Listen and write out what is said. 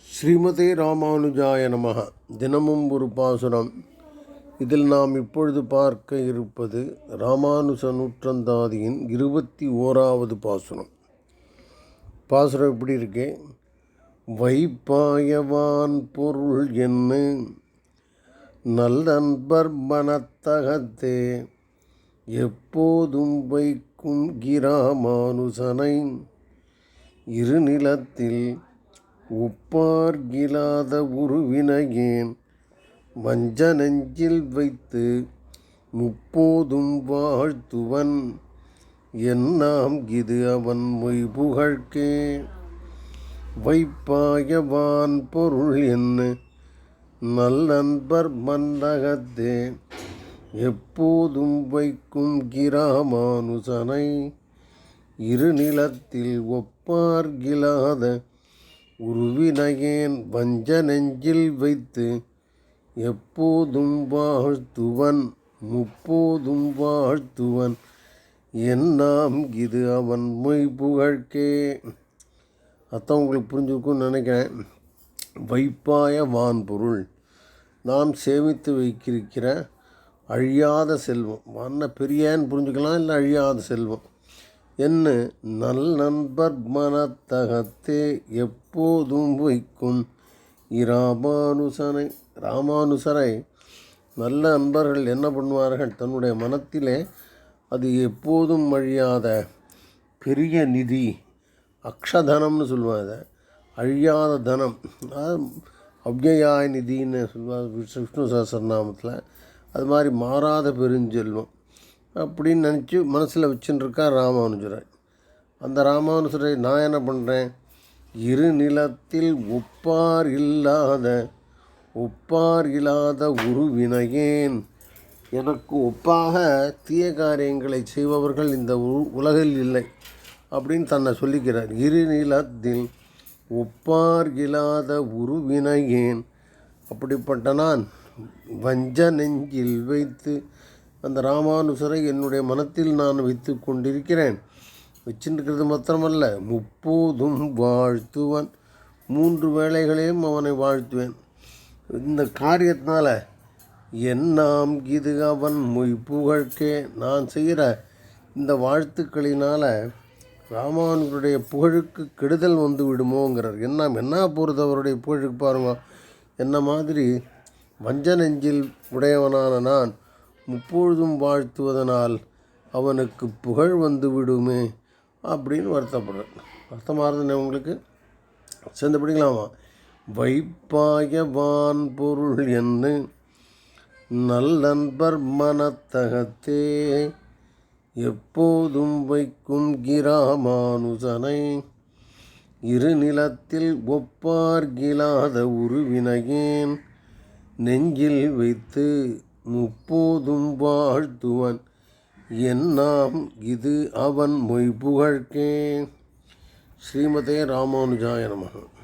ஸ்ரீமதே ராமானுஜாய நமக. தினமும் ஒரு பாசுரம். இதில் நாம் இப்பொழுது பார்க்க இருப்பது ராமானுஜ நூற்றந்தாதியின் இருபத்தி ஓராவது பாசுரம். பாசுரம் எப்படி இருக்கு? வைப்பாயவான் பொருள் என்ன? நல்லன்பர் மனத்தகத்தே. எப்போதும் வைக்கும் கிராமானுசனை. இருநிலத்தில் உப்பார்கிலாத உருவினையேன் வஞ்ச நெஞ்சில் வைத்து முப்போதும் வாழ்த்துவன். என்னாம் இது அவன் மொய் புகழ்க்கே. வைப்பாயவான் பொருள் என்ன? நல்லன்பர் மன்னகத்தே எப்போதும் வைக்கும் கிராமானுசனை. இருநிலத்தில் ஒப்பார்கிலாத உருவினையேன் வஞ்ச நெஞ்சில் வைத்து எப்போதும் வாழ்த்துவன் முப்போதும் வாழ்த்துவன். என்னாம் இது அவன் மொய் புகழ்க்கே. அர்த்தம் உங்களுக்கு புரிஞ்சுக்கும்னு நினைக்கிறேன். வைப்பாய வான்பொருள். நாம் சேமித்து வைக்கிருக்கிற அழியாத செல்வம். வண்ண பெரியான்னு புரிஞ்சுக்கலாம் இல்லை அழியாத செல்வம்? என்ன நல் நண்பர் மனத்தகத்தே எப்போதும் வைக்கும். இராமானுசனை ராமானுசரை நல்ல நண்பர்கள் என்ன பண்ணுவார்கள்? தன்னுடைய மனத்திலே அது எப்போதும் அழியாத பெரிய நிதி அக்ஷதனம்னு சொல்லுவாங்க அதை. அழியாத தனம். அவ்யயாய நிதின்னு சொல்லுவாங்க விஷ்ணு சஹஸ்ரநாமத்தில் அது மாதிரி மாறாத பெருஞ்செல்வம். அப்படின்னு நினச்சி மனசில் வச்சுட்டுருக்கார் ராமானுஜரை. அந்த ராமானுஜரை நான் என்ன பண்ணுறேன் இரு நிலத்தில் ஒப்பார் இல்லாத ஒப்பார் இல்லாத உருவினையேன். எனக்கு ஒப்பாக தீய காரியங்களை செய்பவர்கள் இந்த உ- உலகில் இல்லை அப்படின்னு தன்னை சொல்லிக்கிறார். இரு நிலத்தில் ஒப்பார் இல்லாத உருவினையேன். அப்படிப்பட்ட நான் வஞ்ச நெஞ்சில் வைத்து அந்த ராமானுசரை என்னுடைய மனத்தில் நான் வைத்து கொண்டிருக்கிறேன். வச்சுருக்கிறது மாத்திரமல்ல முப்போதும் வாழ்த்துவன். மூன்று வேளைகளையும் அவனை வாழ்த்துவேன். இந்த காரியத்தினால என்னாம் இது அவன் மொய் புகழ்க்கே. நான் செய்கிற இந்த வாழ்த்துக்களினால் ராமானுடைய புகழுக்கு கெடுதல் வந்து விடுமோங்கிறார். என்ன என்ன போகிறது அவருடைய புகழுக்கு பாருங்க. என்ன மாதிரி வஞ்ச நெஞ்சில் உடையவனான நான் முப்பொழுதும் வாழ்த்துவதனால் அவனுக்கு புகழ் வந்து விடுமே அப்படின்னு வருத்தப்படுறேன் வருத்தமாக இருந்தேன் உங்களுக்கு? சேர்ந்து படிக்கலாமா? வைப்பாயவான் பொருள் என்று நல்லன்பர் மனத்தகத்தே எப்போதும் வைக்கும் கிராமானுசனை இருநிலத்தில் ஒப்பார்கிலாத உருவினையேன் நெஞ்சில் வைத்து முப்போதும் வாழ்த்துவன். என்னாம் இது அவன் மொய் புகழ்கே ஸ்ரீமதே ராமானுஜாய நமகன்